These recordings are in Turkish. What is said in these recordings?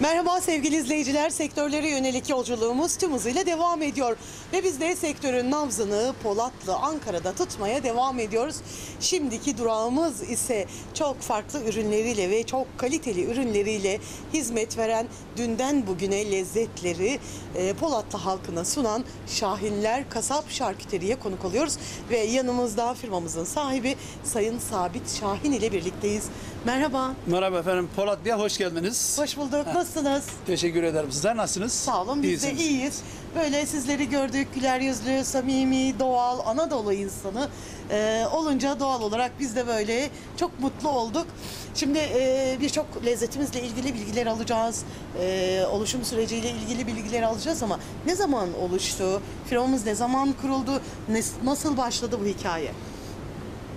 Merhaba sevgili izleyiciler. Sektörlere yönelik yolculuğumuz tüm hızıyla devam ediyor. Ve biz de sektörün nabzını Polatlı, Ankara'da tutmaya devam ediyoruz. Şimdiki durağımız ise çok farklı ürünleriyle ve çok kaliteli ürünleriyle hizmet veren dünden bugüne lezzetleri e, Polatlı halkına sunan Şahinler Kasap Şarküteri'ye konuk oluyoruz. Ve yanımızda firmamızın sahibi Sayın Sabit Şahin ile birlikteyiz. Merhaba, Merhaba efendim. Polatlı'ya hoş geldiniz. hoş bulduk. Nasılsınız? Teşekkür ederim. Sizler nasılsınız? Sağ olun biz de İyisiniz. iyiyiz. Böyle sizleri gördük güler yüzlü, samimi, doğal, Anadolu insanı e, olunca doğal olarak biz de böyle çok mutlu olduk. Şimdi e, birçok lezzetimizle ilgili bilgiler alacağız. E, oluşum süreciyle ilgili bilgiler alacağız ama ne zaman oluştu? Firmamız ne zaman kuruldu? Ne- nasıl başladı bu hikaye?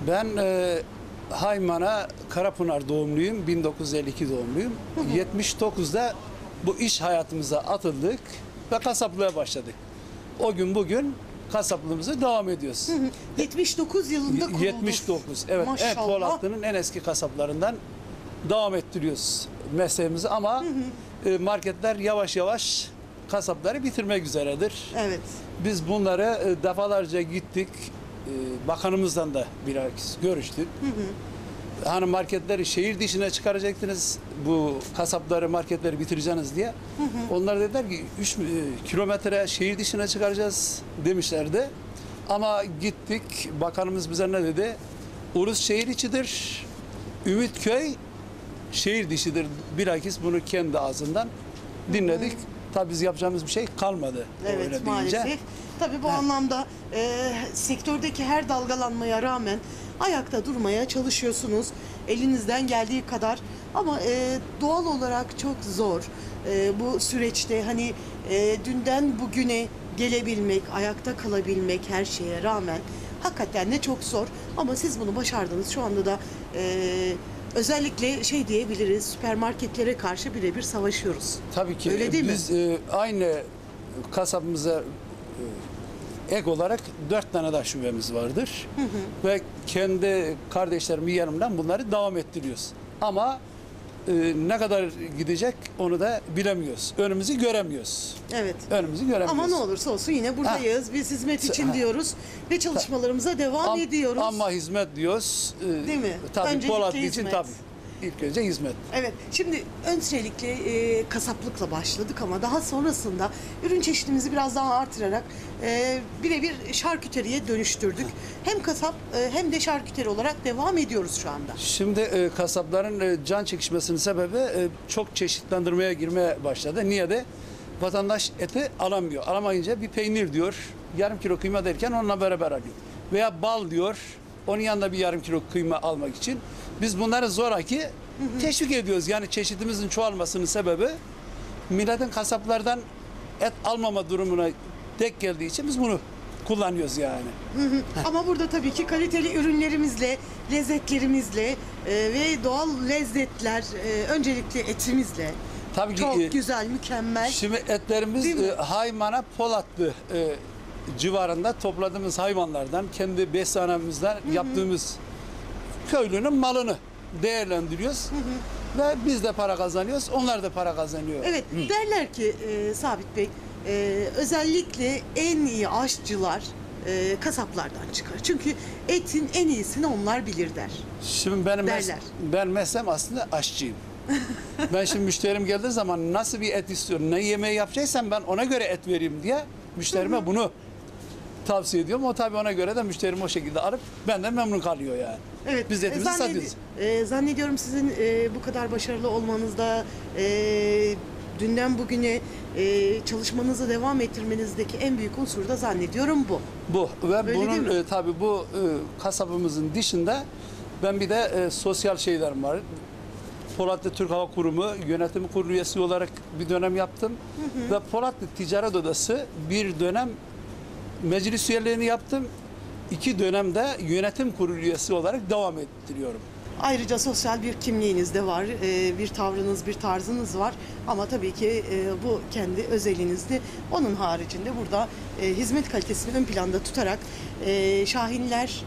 Ben e, Haymana Karapınar doğumluyum. 1952 doğumluyum. 79'da bu iş hayatımıza atıldık ve kasaplığa başladık. O gün bugün kasaplığımıza devam ediyoruz. 79 yılında kuruldu. 79. Evet. En Maşallah. Polatlı'nın en eski kasaplarından devam ettiriyoruz mesleğimizi ama e, marketler yavaş yavaş kasapları bitirmek üzeredir. Evet. Biz bunları e, defalarca gittik. E, Bakanımızdan da bilakis görüştük. Hani marketleri şehir dışına çıkaracaktınız. Bu kasapları, marketleri bitireceksiniz diye. Onlar dediler ki 3 kilometre şehir dışına çıkaracağız demişlerdi. Ama gittik. Bakanımız bize ne dedi? Urus şehir içidir. Ümitköy şehir dışıdır. Bilakis bunu kendi ağzından dinledik. Tabii biz yapacağımız bir şey kalmadı. Evet öyle deyince. maalesef. Tabii bu anlamda e, sektördeki her dalgalanmaya rağmen ayakta durmaya çalışıyorsunuz. Elinizden geldiği kadar ama e, doğal olarak çok zor. E, bu süreçte hani e, dünden bugüne gelebilmek, ayakta kalabilmek her şeye rağmen hakikaten de çok zor. Ama siz bunu başardınız. Şu anda da e, özellikle şey diyebiliriz süpermarketlere karşı birebir savaşıyoruz. Tabii ki Öyle değil mi? biz e, aynı kasabımıza e, ek olarak dört tane daha şubemiz vardır. Ve kendi kardeşlerim yanımdan bunları devam ettiriyoruz. Ama e, ne kadar gidecek onu da bilemiyoruz. Önümüzü göremiyoruz. Evet. Önümüzü göremiyoruz. Ama ne olursa olsun yine buradayız. Biz hizmet için Ha. diyoruz ve çalışmalarımıza devam Am- ediyoruz. Ama hizmet diyoruz. E, Değil mi? Tabii Öncelikle Polatlı için hizmet. tabii. İlk önce hizmet. Evet. Şimdi öncelikle e, kasaplıkla başladık ama daha sonrasında ürün çeşitimizi biraz daha artırarak e, birebir şarküteriye dönüştürdük. Hem kasap e, hem de şarküteri olarak devam ediyoruz şu anda. Şimdi e, kasapların e, can çekişmesinin sebebi e, çok çeşitlendirmeye girmeye başladı. Niye de? Vatandaş eti alamıyor. Alamayınca bir peynir diyor, yarım kilo kıyma derken onunla beraber alıyor. Veya bal diyor, onun yanında bir yarım kilo kıyma almak için. Biz bunları zoraki teşvik ediyoruz. Yani çeşitimizin çoğalmasının sebebi milletin kasaplardan et almama durumuna denk geldiği için biz bunu kullanıyoruz yani. Ama burada tabii ki kaliteli ürünlerimizle, lezzetlerimizle e, ve doğal lezzetler e, öncelikle etimizle Tabii ki çok e, güzel, mükemmel. Şimdi etlerimiz Değil mi? e, Haymana Polatlı e, civarında topladığımız hayvanlardan, kendi beshanemizden yaptığımız köylünün malını değerlendiriyoruz. Ve biz de para kazanıyoruz, onlar da para kazanıyor. Evet derler ki e, Sabit Bey e, özellikle en iyi aşçılar e, kasaplardan çıkar. Çünkü etin en iyisini onlar bilir der. Şimdi benim mes- Derler. ben mesleğim aslında aşçıyım. ben şimdi müşterim geldiği zaman nasıl bir et istiyorum, ne yemeği yapacaksan ben ona göre et vereyim diye müşterime bunu tavsiye ediyorum. O tabii ona göre de müşterim o şekilde arıp benden memnun kalıyor yani. Evet. Biz de etimizi e, zannedi- satıyoruz. e, zannediyorum sizin e, bu kadar başarılı olmanızda e, dünden bugüne e, çalışmanızı devam ettirmenizdeki en büyük unsur da zannediyorum bu. Bu ve değil bunun mi? e, tabii bu e, kasabımızın dışında ben bir de e, sosyal şeylerim var. Polatlı Türk Hava Kurumu yönetim kurulu üyesi olarak bir dönem yaptım. Ve Polatlı Ticaret Odası bir dönem meclis üyeliğini yaptım. İki dönemde yönetim kurulu üyesi olarak devam ettiriyorum. Ayrıca sosyal bir kimliğiniz de var, e, bir tavrınız, bir tarzınız var. Ama tabii ki e, bu kendi özelinizde. Onun haricinde burada e, hizmet kalitesini ön planda tutarak Şahinler,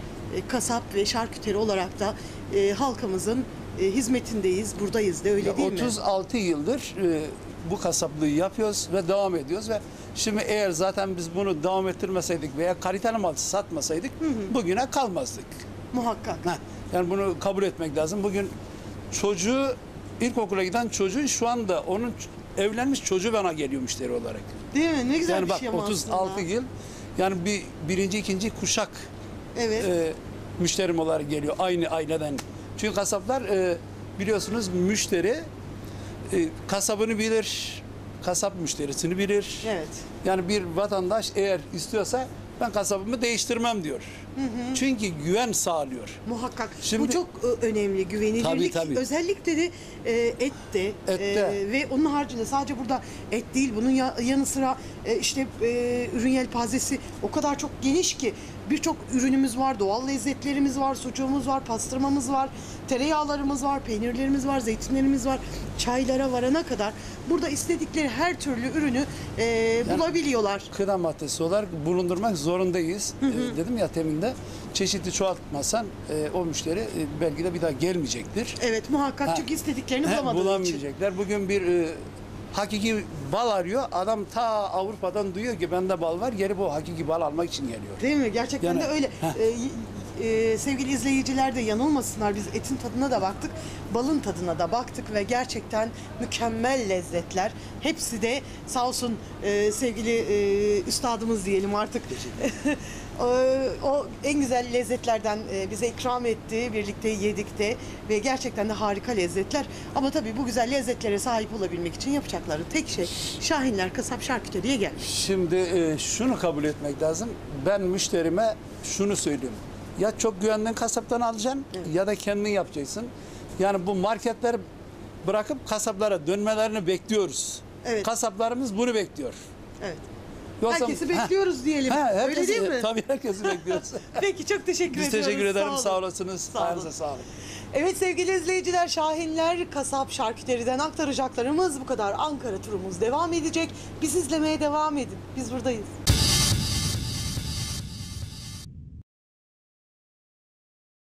kasap ve şarküteri olarak da halkımızın hizmetindeyiz, buradayız da öyle Ya değil mi? 36 yıldır bu kasaplığı yapıyoruz ve devam ediyoruz ve şimdi eğer zaten biz bunu devam ettirmeseydik veya kaliteli mal satmasaydık bugüne kalmazdık. Muhakkak. Heh, yani bunu kabul etmek lazım. Bugün çocuğu ilkokula giden çocuğun şu anda onun evlenmiş çocuğu bana geliyor müşteri olarak. Değil mi? Ne güzel yani bir bak şey ama 36 aslında. yıl yani bir birinci ikinci kuşak Evet. e, müşterim olarak geliyor aynı aileden. Çünkü kasaplar e, biliyorsunuz müşteri e, kasabını bilir, kasap müşterisini bilir. Evet. Yani bir vatandaş eğer istiyorsa ben kasabımı değiştirmem diyor. Çünkü güven sağlıyor. Muhakkak. Bu Şimdi- çok e, önemli. Güvenilirlik. Tabii, tabii. Özellikle de e, ette. Ette. e, ve onun haricinde sadece burada et değil. Bunun ya- yanı sıra e, işte e, ürün yelpazesi o kadar çok geniş ki birçok ürünümüz var. Doğal lezzetlerimiz var. Sucuğumuz var. Pastırmamız var. Tereyağlarımız var. Peynirlerimiz var. Zeytinlerimiz var. Çaylara varana kadar burada istedikleri her türlü ürünü e, bulabiliyorlar. Gıda maddesi olarak bulundurmak zorundayız. E, dedim ya teminde çeşitli çoğaltmasan e, o müşteri e, belki de bir daha gelmeyecektir. Evet muhakkak Ha. çünkü istediklerini He, bulamadığı için. bulamayacaklar. Bugün bir e, hakiki bal arıyor. Adam ta Avrupa'dan duyuyor ki bende bal var. Geri bu hakiki bal almak için geliyor. Değil mi? Gerçekten Yani- de öyle. Ee, y- e, sevgili izleyiciler de yanılmasınlar. Biz etin tadına da baktık, balın tadına da baktık ve gerçekten mükemmel lezzetler. Hepsi de sağ olsun e, sevgili e, üstadımız diyelim artık. o, en güzel lezzetlerden e, bize ikram etti, birlikte yedik de ve gerçekten de harika lezzetler. Ama tabii bu güzel lezzetlere sahip olabilmek için yapacakları tek şey Şahinler Kasap Şarküteri'ye gelmiş. Şimdi e, şunu kabul etmek lazım. Ben müşterime şunu söylüyorum. Ya çok güvendiğin kasaptan alacaksın ya da kendin yapacaksın. Yani bu marketler bırakıp kasaplara dönmelerini bekliyoruz. Evet. Kasaplarımız bunu bekliyor. Evet. Yoksa- Herkesi Ha, bekliyoruz diyelim. ha, Öyle herkesi- değil mi? Tabii herkesi bekliyoruz. Peki çok teşekkür Biz ediyoruz. teşekkür ederim. olun. Sağ olasınız. Sağ olun. Ayağınıza sağlık. Evet sevgili izleyiciler Şahinler Kasap Şarküteri'den aktaracaklarımız bu kadar. Ankara turumuz devam edecek. Biz izlemeye devam edin. Biz buradayız.